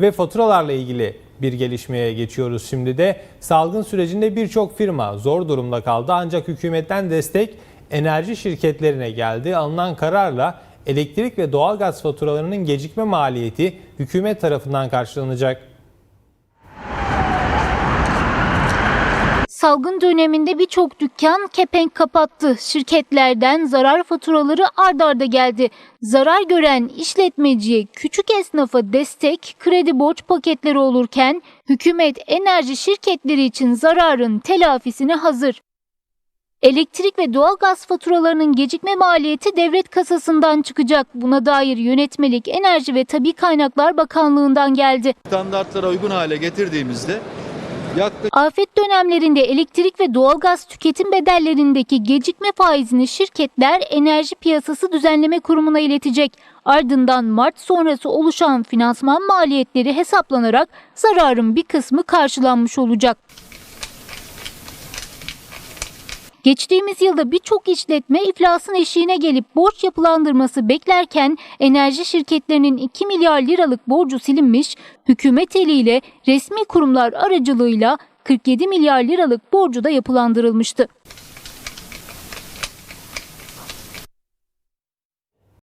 Ve faturalarla ilgili bir gelişmeye geçiyoruz şimdi de. Salgın sürecinde birçok firma zor durumda kaldı ancak hükümetten destek enerji şirketlerine geldi. Alınan kararla elektrik ve doğalgaz faturalarının gecikme maliyeti hükümet tarafından karşılanacak. Salgın döneminde birçok dükkan kepenk kapattı. Şirketlerden zarar faturaları ard arda geldi. Zarar gören işletmeciye, küçük esnafa destek, kredi borç paketleri olurken hükümet enerji şirketleri için zararın telafisine hazır. Elektrik ve doğalgaz faturalarının gecikme maliyeti devlet kasasından çıkacak. Buna dair yönetmelik Enerji ve Tabi Kaynaklar Bakanlığı'ndan geldi. standartlara uygun hale getirdiğimizde yaklaşık Afet dönemlerinde elektrik ve doğalgaz tüketim bedellerindeki gecikme faizini şirketler Enerji Piyasası Düzenleme Kurumu'na iletecek. Ardından Mart sonrası oluşan finansman maliyetleri hesaplanarak zararın bir kısmı karşılanmış olacak. Geçtiğimiz yılda birçok işletme iflasın eşiğine gelip borç yapılandırması beklerken enerji şirketlerinin 2 milyar liralık borcu silinmiş, hükümet eliyle resmi kurumlar aracılığıyla 47 milyar liralık borcu da yapılandırılmıştı.